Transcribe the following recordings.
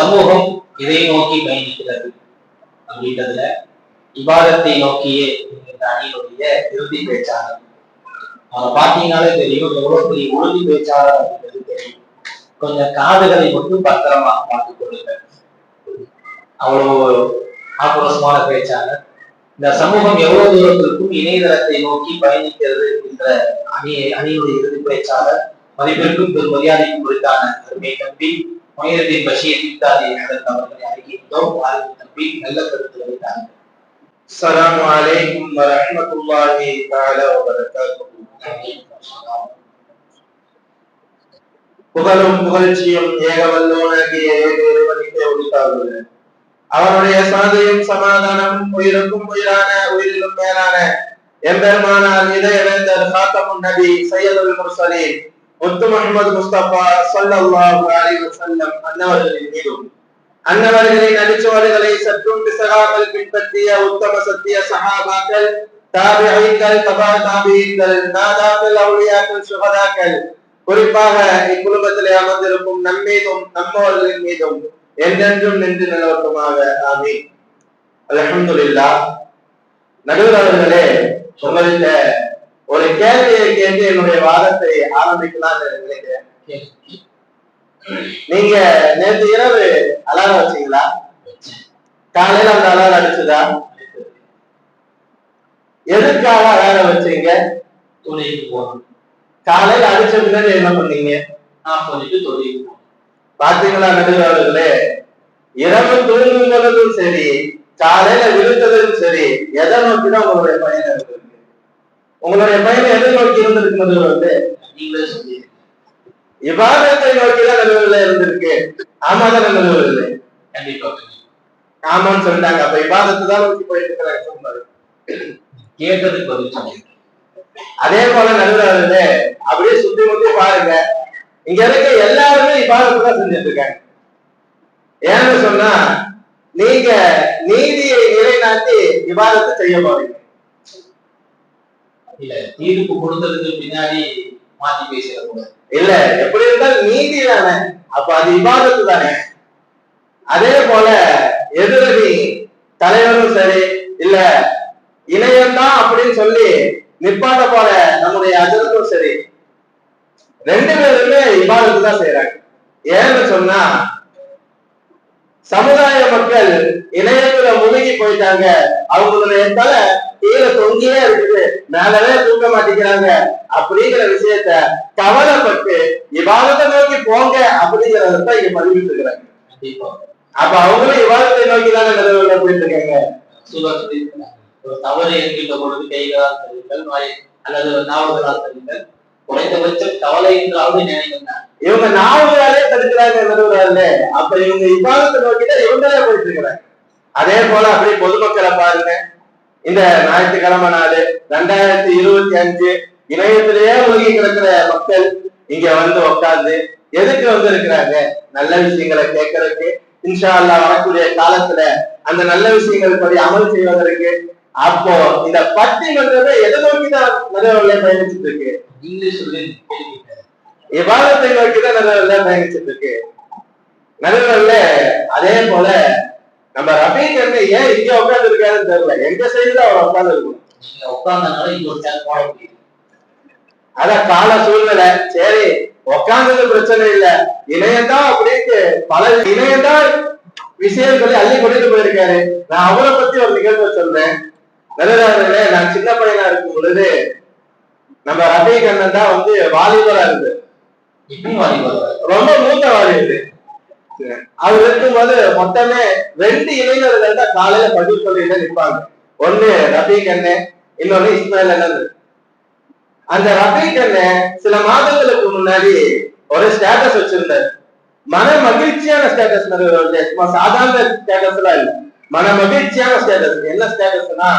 சமூகம் இதை நோக்கி பயணிக்கிறது. அப்படின்றதுல இபாதத்தை நோக்கியே அணியினுடைய இறுதி பேச்சாளர். அவரை பார்த்தீங்கனாலே தெரியும் எவ்வளவு பெரிய உறுதி பேச்சாளர் அப்படின்றது தெரியும். கொஞ்சம் காதுகளை மட்டும் பத்திரமாக பார்த்துக் கொள்ளுங்கள். அவ்வளவு ஆக்ரோஷமான பேச்சாளர். இந்த சமூகம் எவ்வளவு தூரத்திற்கும் இணையதளத்தை நோக்கி பயணிக்கிறது என்ற அணி அணியினுடைய இறுதி பேச்சாளர் மதிப்பிற்கும் பெரும் மரியாதைக்கும் குறித்தான அருமை நம்பி மயிரத்தின் பஷீர் இத்தாதி அதற்கு அவர்களை அறிகின்றோம் ஆய்வு தம்பி நல்ல கருத்து வைத்தாங்க السلام عليكم ورحمة الله تعالى وبركاته புகழும் புகழ்ச்சியும் ஏகவல்லோனாகிய ஏகவனுக்கே உரித்தாகுது அவனுடைய சாதையும் சமாதானமும் உயிருக்கும் உயிரான உயிரிலும் மேலான எம்பெருமானார் இதயவேந்தர் காத்தமுன் நபி சையதுல் முர்சலீன் முத்து முகமது முஸ்தபா ஸல்லல்லாஹு அலைஹி வஸல்லம் அன்னவர்களின் மீதும் அன்னவர்களின் நடிச்சவர்களை சற்றும் பிசகாமல் பின்பற்றிய உத்தம சத்திய சஹாபாக்கள் தாபியீன்கள் தபா தாபியீன்கள் நாதாக்கள் அவுலியாக்கள் சுகதாக்கள் குறிப்பாக இக்குடும்பத்திலே அமர்ந்திருக்கும் நம் நம்மவர்களின் மீதும் என்றென்றும் நின்று நிலவட்டுமாக. ஆமீன். அல்ஹம்துலில்லா நடுவர் அவர்களே உங்கள்கிட்ட ஒரு கேள்வியை கேட்டு என்னுடைய வாதத்தை ஆரம்பிக்கலாம்னு நினைக்கிறேன். நீங்க நேற்று இரவு அலாரம் வச்சீங்களா? காலையில அந்த அலாரம் அடிச்சுதா? எதுக்காக அலாரம் வச்சீங்க? தொழிலுக்கு போகணும். காலையில அடிச்ச முன்னாடி என்ன பண்ணீங்க? நான் சொல்லிட்டு தொழிலுக்கு போகணும். பாத்தீங்களா நடுவாளர்களே இரவு தூங்கும் பொழுதும் சரி காலையில விழுந்ததும் சரி எதை நோக்கிதான் உங்களுடைய பயணம் இருந்திருக்கு உங்களுடைய பயணம் எதை நோக்கி இருந்திருக்கு நடுவாளர்களே நீங்களே சொல்லி இபாதத்தை நோக்கிதான் நடுவில் இருந்திருக்கு. ஆமாதான் நடுவில் கண்டிப்பா ஆமான்னு சொல்லிட்டாங்க. அப்ப இபாதத்தை தான் நோக்கி போயிட்டு இருக்கிறாங்க கேட்டதுக்கு பதில் அதே போல நடுவர்களே அப்படியே சுத்தி முத்தி பாருங்க. இங்க இருக்க எல்லாருமே இபாதத்தை தான் செஞ்சுட்டு இருக்காங்க. ஏன்னு சொன்னா நீங்க நீதியை நிலைநாட்டி விவாதத்தை செய்ய போறீங்க. இல்ல தீர்ப்பு கொடுத்ததுக்கு பின்னாடி மாத்தி பேசிடக்கூடாது இல்ல எப்படி இருந்தாலும் நீதி தானே. அப்ப அது விவாதத்து தானே. அதே போல எதிரணி தலைவரும் சரி இல்ல இணையம்தான் அப்படின்னு சொல்லி நிப்பாட்ட போல நம்முடைய அஜரத்தும் சரி. ரெண்டு பேருமே விவாதத்து தான் செய்யறாங்க ஏன்னு சொன்னா சமுதாய மக்கள் இணையத்துல முழுகி போயிட்டாங்க. அவங்களுடைய தலை கீழே தொங்கியே இருக்குது. மேலவே தூக்க மாட்டேங்கிறாங்க அப்படிங்கிற விஷயத்த கவலைப்பட்டு இவாதத்தை நோக்கி போங்க அப்படிங்கறத இங்க பதிவிட்டு இருக்கிறாங்க அப்ப அவங்களும் இவாதத்தை நோக்கி தானே நிலவுல போயிட்டு இருக்காங்க ஒரு தவறு என்கின்ற பொழுது கைகளால் தருங்கள் வாய் அல்லது நாவுகளால் தருங்கள் குறைந்தபட்சம் கவலை என்றாவது நினைக்கின்றன இவங்க நாவுகளாலே தடுக்கிறாங்க அப்ப இவங்க இவாதத்தை நோக்கி இவங்களே போயிட்டு இருக்கிறாங்க. அதே போல அப்படியே பொதுமக்களை பாருங்க. இந்த ஞாயிற்றுக்கிழமை நாடு ரெண்டாயிரத்தி இருபத்தி அஞ்சு இணையத்திலேயே மூழ்கி கிடக்கிற மக்கள் இங்க வந்து உட்கார்ந்து எதுக்கு வந்து இருக்கிறாங்க? நல்ல விஷயங்களை கேட்கறதுக்கு இன்ஷா அல்லாஹ் வரக்கூடிய காலத்துல அந்த நல்ல விஷயங்கள் படி அமல் செய்வதற்கு அப்போ இந்த பட்டிமன்றத்தை எதை நோக்கி தான் நிறைய பயணிச்சுட்டு இருக்கு? இங்கிலீஷ் சொல்லி விவாதத்தை நோக்கி தான் நிறைய பயணிச்சுட்டு இருக்கு. நடுவர்ல அதே போல நம்ம ரபீக் அண்ணே ஏன் இங்க உட்கார்ந்து இருக்காருன்னு தெரியல. எங்க சைடுல அவர் உட்கார்ந்து இருக்கும் நீங்க உட்கார்ந்தனால இங்க ஒரு சேர் போட முடியுது அதான் கால சூழ்நிலை. சரி உட்கார்ந்தது பிரச்சனை இல்ல. இணையம்தான் அப்படின்ட்டு பல இணையம்தான் விஷயம் சொல்லி அள்ளி கொண்டுட்டு போயிருக்காரு. நான் அவரை பத்தி ஒரு நிகழ்வை சொல்றேன். நடுவர்களே நான் சின்ன பையனா இருக்கும் பொழுது நம்ம ரபீக் அண்ணன் தான் வந்து வாலிபரா இருந்து இப்பயும் வாலிபர் ரொம்ப மூத்த வாலிபர் அது இருக்கும்போது மொத்தமே ரெண்டு இளைஞர்கள் தான் காலையில பதில் சொல்லிட்டு நிற்பாங்க ஒண்ணு ரபீக் அண்ணன் இன்னொன்னு இஸ்மாயில் அண்ணன் அந்த ரபீக் அண்ணன் சில மாதங்களுக்கு முன்னாடி ஒரு ஸ்டேட்டஸ் வச்சிருந்தார். மன மகிழ்ச்சியான ஸ்டேட்டஸ் சும்மா சாதாரண ஸ்டேட்டஸ்லாம் இல்ல. மன மகிழ்ச்சியான ஸ்டேட்டஸ் என்ன ஸ்டேட்டஸ்னா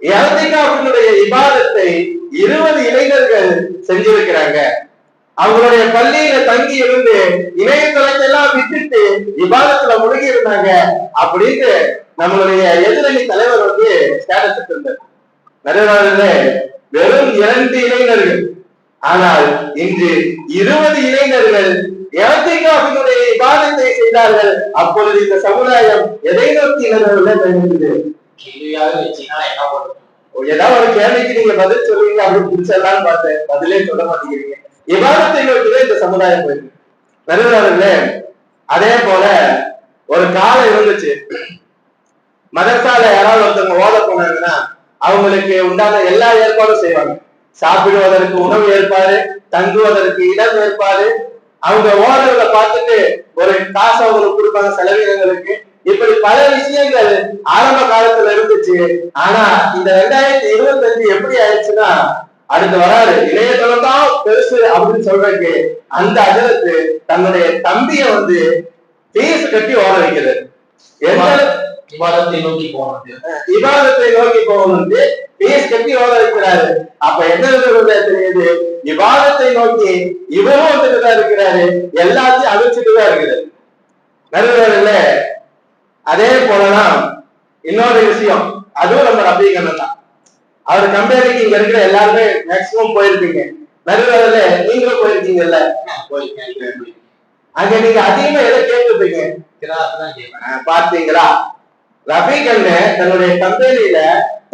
இறந்திகாவினுடைய இபாதத்தை இருபது இளைஞர்கள் செஞ்சிருக்கிறாங்க. அவங்களுடைய பள்ளியில தங்கி இருந்து இணையதளத்தை எல்லாம் விட்டுட்டு விவாதத்துல முழுகி இருந்தாங்க அப்படின்னு நம்மளுடைய எதிரணி தலைவர் வந்து ஸ்டேட்டஸ் இருந்தார் நிறைய வெறும் இரண்டு இளைஞர்கள். ஆனால் இன்று இருபது இளைஞர்கள் இறத்திகாவினுடைய விவாதத்தை செய்தார்கள். அப்பொழுது இந்த சமுதாயம் எதை நோக்கி பண்ணுவோம் ஏதாவது ஒரு கேள்விக்கு நீங்க பதில் சொல்லுவீங்க அப்படின்னு பிடிச்சிடலாம்னு பார்த்தேன். பதிலே சொல்ல மாட்டேங்கிறீங்க. விவாதத்தை நோக்கிதான் இந்த சமுதாயம் போயிருக்கு அதே போல ஒரு காலம் இருந்துச்சு. மதர்சால யாராவது ஒருத்தவங்க ஓத போனாங்கன்னா அவங்களுக்கு உண்டான எல்லா ஏற்பாடும் செய்வாங்க. சாப்பிடுவதற்கு உணவு ஏற்பாடு தங்குவதற்கு இடம் ஏற்பாடு. அவங்க ஓடுறத பார்த்துட்டு ஒரு காசு அவங்களுக்கு கொடுப்பாங்க செலவினங்களுக்கு இப்படி பல விஷயங்கள் ஆரம்ப காலத்துல இருந்துச்சு. ஆனா இந்த ரெண்டாயிரத்தி இருபத்தி அஞ்சு எப்படி ஆயிடுச்சுன்னா அடுத்து வராரு இணையதளம் தான் பெருசு அப்படின்னு சொல்றதுக்கு அந்த அஜரத்து தன்னுடைய தம்பிய வந்து ஃபீஸ் கட்டி ஓட வைக்கிறது. விவாதத்தை நோக்கி போனது. விவாதத்தை நோக்கி போகணும்னு ஃபீஸ் கட்டி ஓட வைக்கிறாரு. அப்ப என்ன தெரியுது? விவாதத்தை நோக்கி இவரும் வந்துட்டு தான் இருக்கிறாரு. எல்லாத்தையும் அழிச்சிட்டு தான் இருக்கிறாரு நடுவர்கள அதே போலதான் இன்னொரு விஷயம். அதுவும் நம்ம ரபிகண்ணன் தான். அவர் கம்பெனிக்கு இங்க இருக்கிற எல்லாருமே மேக்சிமம் போயிருப்பீங்க. நல்ல நீங்களும் போயிருக்கீங்கல்ல? போயிருக்கேன் அங்க நீங்க அதிகமா எதை கேட்டுப்பீங்க பாத்தீங்களா ரபி கண்ணு தன்னுடைய கம்பெனியில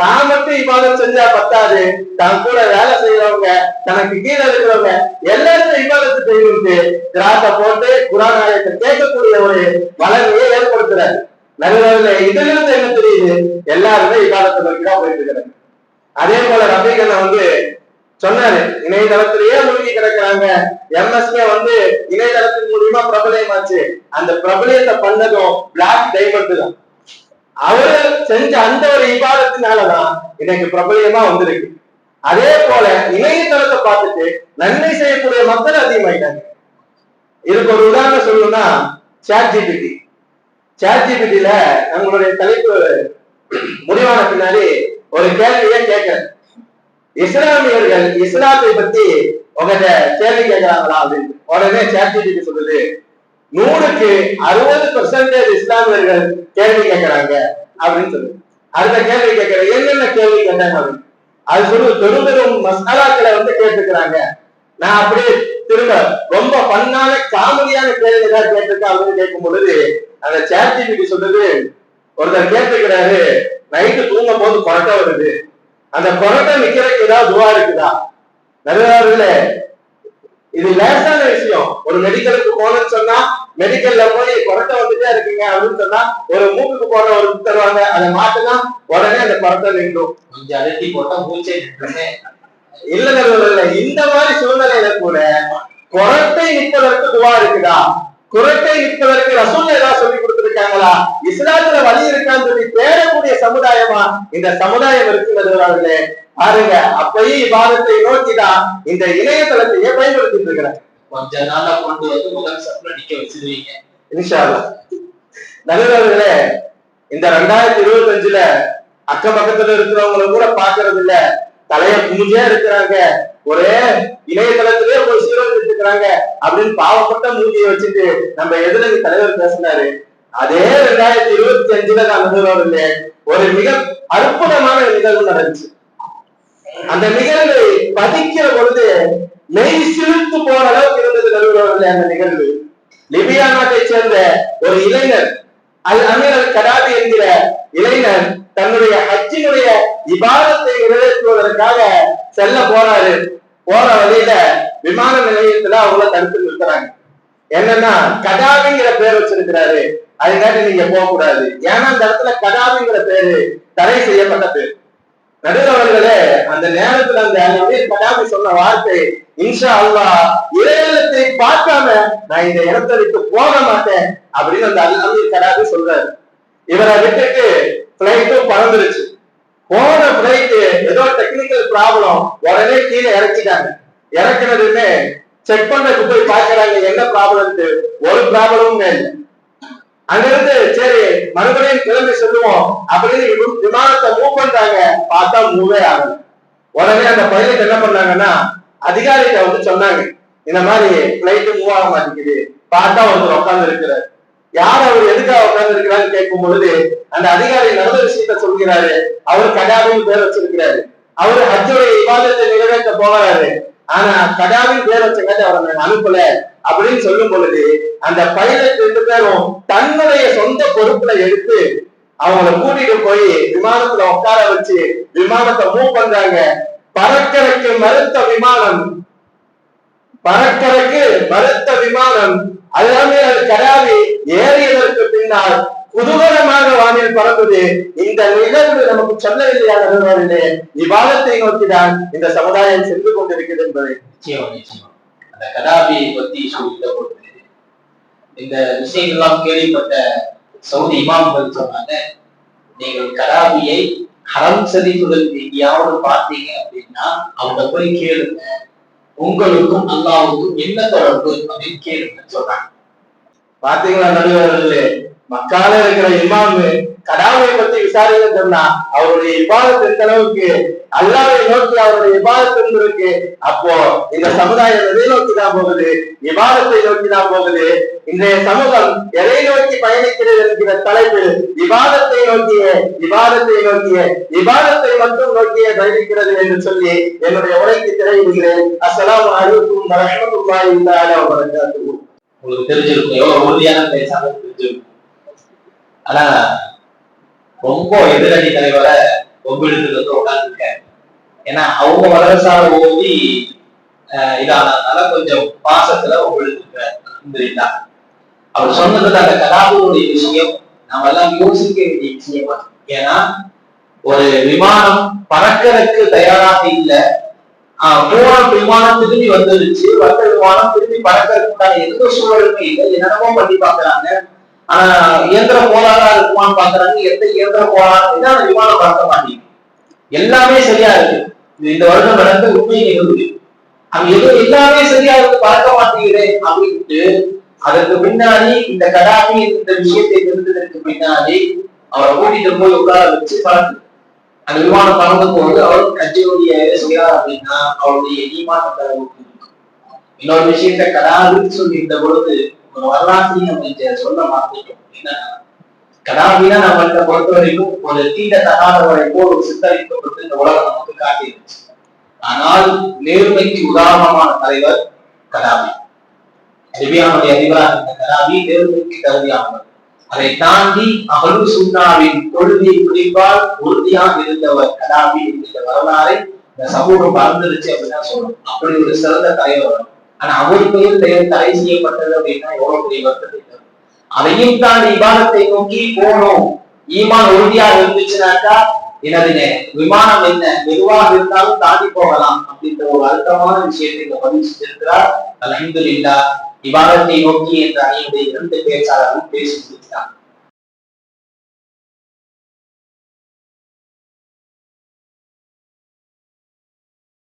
தான் மட்டும் இவாதம் செஞ்சா பத்தாது. தான் கூட வேலை செய்யறவங்க தனக்கு கீழே இருக்கிறவங்க எல்லாருமே இவாதத்தை செய்யுட்டு கிராத்தை போட்டு குரானாயத்தை கேட்கக்கூடிய ஒரு வளர்வையை ஏற்படுத்துறாரு. நல்ல இதுல இருந்து என்ன தெரியுது? எல்லாருமே இவாதத்தை நோக்கி தான் போயிட்டு இருக்கிறாங்க. அதே போல ரபிகண்ண வந்து சொன்னாரு இணையதளத்திலேயே மூழ்கி கிடக்குறாங்க. எம்எஸ்கே வந்து இணையதளத்தின் மூலியமா பிரபலயமாச்சு அந்த பிரபலயத்தை பண்ணதும் பிளாக் டைமண்ட் தான். அவரு செஞ்ச அந்த ஒரு விவாதத்தினாலதான் இன்னைக்கு பிரபலியமா வந்திருக்கு. அதே போல இணையதளத்தை பார்த்துட்டு நன்மை செய்யக்கூடிய மக்கள் அதிகமாயிட்டாங்க. இதுக்கு ஒரு உதாரணம் சொல்லணும்னா சாட் ஜிபிடி சாட் ஜிபிடில நம்மளுடைய தலைப்பு முடிவான பின்னாடி ஒரு கேள்வியை கேட்கிறேன் இஸ்லாமியர்கள் இஸ்லாத்தை பத்தி உங்ககிட்ட கேள்வி கேட்கிறாங்களா அப்படின்னு. உடனே சாட் சொல்லுது நூறுக்கு அறுபது பெர்சன்டேஜ் இஸ்லாமியர்கள் கேள்வி கேட்கிறாங்க அப்படின்னு சொல்லு அடுத்த கேள்வி கேட்கிற என்னென்ன கேள்வி கேட்டாங்க அப்படின்னு. அது சொல்லு பெரும் பெரும் மசாலாக்களை வந்து கேட்டுக்கிறாங்க நான் அப்படியே திரும்ப ரொம்ப பண்ணான காமெடியான கேள்வி ஏதாவது கேட்டிருக்கா அப்படின்னு கேட்கும் பொழுது அந்த சேட்ஜிபிக்கு சொல்லுது ஒருத்தர் கேட்டுக்கிறாரு நைட்டு தூங்கும் போது கொரட்டை வருது. அந்த கொரட்டை நிக்கிறதுக்கு ஏதாவது துவா இருக்குதா? நிறைய இது லேசான விஷயம். ஒரு மெடிக்கலுக்கு போனோம்னு சொன்னா மெடிக்கல்ல போய் கொரட்டை வந்துட்டே இருக்கீங்க அப்படின்னு சொன்னா ஒரு மூக்குக்கு போற ஒரு தருவாங்க. அதை மாட்டுனா உடனே அந்த கொரட்டை நின்றும். கொஞ்சம் அழுத்தி போட்டா மூச்சே இல்ல நடுவர்களே, இந்த மாதிரி சூழ்நிலையில கூட குரட்டை நிற்பதற்கு துவா இருக்குதா? குரட்டை நிற்பதற்கு ரசூல் ஏதாவது சொல்லி கொடுத்திருக்காங்களா? இஸ்லாத்துல வழி இருக்கான்னு சொல்லி தேடக்கூடிய சமுதாயமா? இந்த சமுதாயம் இருக்கு நடுவர்களே பாருங்க அப்பயே இவ்வாதத்தை நோக்கிதான் இந்த இணையதளத்தையே பயன்படுத்திட்டு இருக்கிறேன். கொஞ்ச நாள்ல கொண்டு வந்து முதல் சப்ல நிக்க வச்சிருவீங்க. இன்ஷா அல்லாஹ். நடுவர்களே இந்த ரெண்டாயிரத்தி இருபத்தி அஞ்சுல அக்கம் பக்கத்துல இருக்கிறவங்கள கூட பாக்குறது இல்ல. தலைய குமிஞ்சே இருக்கிறாங்க. ஒரே இணையதளத்திலே போய் சீரழிச்சிட்டு இருக்கிறாங்க அப்படின்னு பாவப்பட்ட மூஞ்சியை வச்சுட்டு நம்ம எதுல தலைவர் பேசினாரு? அதே ரெண்டாயிரத்தி இருபத்தி அஞ்சுல நான் ஒரு மிக அற்புதமான நிகழ்வு நடந்துச்சு. அந்த நிகழ்வை பதிக்கிற பொழுது மெய் சிலிர்த்து போன அளவுக்கு இருந்தது நடுவர்களே அந்த நிகழ்வு. லிபியா நாட்டை சேர்ந்த ஒரு இளைஞர் அல் அமீர் கடாபி என்கிற இளைஞர் தன்னுடைய ஹஜ்ஜினுடைய இபாதத்தை நிறைவேற்றுவதற்காக செல்ல போறாரு. போற வழியில விமான நிலையத்துல அவங்கள தடுத்து நிறுத்துறாங்க. என்னன்னா கதாவிங்கிற பேர் வச்சிருக்கிறாரு. அதுக்காக நீங்க போக கூடாது ஏன்னா அந்த இடத்துல கதாவிங்கிற பேரு தடை செய்யப்பட்ட பேர் நடுவர்களே அந்த நேரத்துல அந்த அமீர் கடாபி சொன்ன வார்த்தை இன்ஷா அல்லா இறைவனத்தை பார்க்காம நான் இந்த இடத்தை விட்டு போக மாட்டேன் அப்படின்னு அந்த அல் அமீர் சொல்றாரு. இவரை விட்டுட்டு பிளைட்டும் பறந்துருச்சு. போன பிளைட் ஏதோ டெக்னிக்கல் ப்ராப்ளம் உடனே கீழே இறக்கிட்டாங்க. இறக்குறதுன்னு செக் பண்ணக்கு போய் பாக்குறாங்க என்ன ப்ராப்ளம் ஒரு ப்ராப்ளமும் இல்லை. அங்கிருந்து சரி மறுபடியும் கிளம்பி சொல்லுவோம். அப்படின்னு விமானத்தை மூவ் பண்றாங்க. பார்த்தா மூவே ஆகும் உடனே அந்த பைலட் என்ன பண்ணாங்கன்னா அதிகாரிகிட்ட வந்து சொன்னாங்க இந்த மாதிரி பிளைட் மூவ் ஆக மாட்டேங்குது. பார்த்தா ஒருத்தர் உட்கார்ந்து இருக்கிறார். யார் அவர்? எதுக்காக உட்கார்ந்து இருக்கிறான்னு கேட்கும் பொழுது அந்த அதிகாரி நடந்த விஷயத்த சொல்கிறாரு. அவர் கடாபின்னு பேர் வச்சிருக்கிறாரு. அவரு ஹஜ்ஜுடைய விவாதத்தை நிறைவேற்ற போகிறாரு. ஆனா கடாவின் பேர் வச்சங்காட்டி அவரை நாங்க அனுப்பல அப்படின்னு சொல்லும் பொழுது அந்த பைலட் ரெண்டு பேரும் தன்னுடைய சொந்த பொறுப்புல எடுத்து அவங்கள கூட்டிட்டு போய் விமானத்துல உட்கார வச்சு விமானத்தை மூவ் பண்றாங்க. பறக்கறக்கு மறுத்த விமானம். பறக்கறக்கு மறுத்த விமானம். எல்லாமே அது கடாவி ஏறியதற்கு பின்னால் குதூகலமாக வானில் பறந்தது. இந்த நிகழ்வு நமக்கு சொல்லவில்லையா நடுவர்களே விவாதத்தை நோக்கிதான் இந்த சமுதாயம் சென்று கொண்டிருக்கிறது என்பதை. நிச்சயமா நிச்சயமா. அந்த கடாபியை பத்தி சொல்லிட்ட பொழுது இந்த விஷயங்கள்லாம் கேள்விப்பட்ட சவுதி இமாம்கள் சொன்னாங்க நீங்கள் கடாபியை ஹரம் ஷரீஃபுகள் எங்கேயாவது பார்த்தீங்க அப்படின்னா அவங்க போய் கேளுங்க. உங்களுக்கும் அல்லாவுக்கும் என்ன தொடர்பு? அப்படின்னு கேளுங்கன்னு சொல்றாங்க பாத்தீங்களா நடுவர்களே மக்கால இருக்கிற இமாமு கடாமை பத்தி விசாரிக்க சொன்னா அவருடைய இபாதத் எந்த அளவுக்கு அல்லாவை நோக்கி அவருடைய இபாதத் இருக்கு? அப்போ இந்த சமுதாயம் எதை நோக்கி தான் போகுது? விவாதத்தை நோக்கி தான் போகுது. இன்றைய சமூகம் எதை நோக்கி பயணிக்கிறது என்கிற தலைப்பில் விவாதத்தை நோக்கிய விவாதத்தை நோக்கிய விவாதத்தை மட்டும் நோக்கிய பயணிக்கிறது என்று சொல்லி என்னுடைய உரைக்கு திரையிடுகிறேன். அஸ்ஸலாமு அலைக்கும் வரஹ்மத்துல்லாஹி தஆலா வ உங்களுக்கு தெரிஞ்சிருக்கும் எவ்வளவு உறுதியான பேசாமல் தெரிஞ்சிருக்கும் ஆனா ரொம்ப எதிரணி தலைவரை ஒப்பிடுறதுக்கு வந்து உட்காந்துருக்காரு ஏன்னா அவங்க மதரசாவை ஓதி ஆஹ் இதானதுனால கொஞ்சம் பாசத்துல ஒப்பிடுத்துருக்காரு அவர் சொன்னது அந்த கதாபுடைய விஷயம் நாம எல்லாம் யோசிக்க வேண்டிய விஷயமா? ஏன்னா ஒரு விமானம் பறக்கறதுக்கு தயாராக இல்லை. ஆஹ் போன விமானம் திரும்பி வந்துருச்சு வந்த விமானம் திரும்பி பறக்கறதுக்கான எந்த சூழலுமே இல்லை. என்னென்னமோ பண்ணி பாக்குறாங்க ஆனா இயந்திர கோளாறா இருக்குமான்னு பாக்குறாங்க. எந்த இயந்திர கோளாறு இல்லை அந்த விமானம் பறக்க மாட்டேங்குது. எல்லாமே சரியா இருக்கு. இந்த வருடம் நடந்த உண்மை நிகழ்வு. அது எதுவும் எல்லாமே சரியா இருக்கு பறக்க மாட்டேங்குது அப்படின்ட்டு அதற்கு பின்னாடி இந்த கடாமி இந்த விஷயத்தை தெரிந்ததற்கு பின்னாடி அவரை கூட்டிட்டு போய் உட்கார வச்சு பறந்து அந்த விமானம் பறந்து போது அவர் கட்சியுடைய செய்யார் அப்படின்னா அவருடைய ஈமான் இன்னொரு விஷயத்த கடாதுன்னு சொல்லி இருந்த பொழுது ஒரு வரலாற்றையும் நம்ம இங்க சொல்ல மாட்டோம் என்னன்னா கடாபினா நம்மள்கிட்ட பொறுத்த வரைக்கும் ஒரு தீண்ட தகாதவரை போல் ஒரு சித்தரிக்கப்பட்டு இந்த உலகம் நமக்கு காட்டியிருச்சு. ஆனால் நேர்மைக்கு உதாரணமான தலைவர் கடாபி லிபியானுடைய அதிபராக இருந்த கடாபி நேர்மைக்கு தகுதியானவர் அதை தாண்டி அகலு சுண்ணாவின் கொள்கை பிடிப்பால் உறுதியாக இருந்தவர் கடாபி என்கிற வரலாறை இந்த சமூகம் மறந்துருச்சு அப்படின்னு சொல்லணும். அப்படி ஒரு சிறந்த தலைவர் ஆனா அவர் பெயர் பெயர் தடை செய்யப்பட்டது அப்படின்னா எவ்வளவு பெரிய வருத்தத்தை தரும். அதையும் தாண்டி விவாதத்தை நோக்கி போனோம். ஈமான் உறுதியாக இருந்துச்சுனாக்கா எனது விமானம் என்ன? மெதுவாக இருந்தாலும் தாண்டி போகலாம் அப்படின்ற ஒரு அழுத்தமான விஷயத்தை இங்க பதிவு செஞ்சிருக்கிறார். அல்ஹம்துலில்லாஹ். விவாதத்தை நோக்கி என்ற அணியுடைய இரண்டு பேச்சாளரும் பேசி முடித்தார்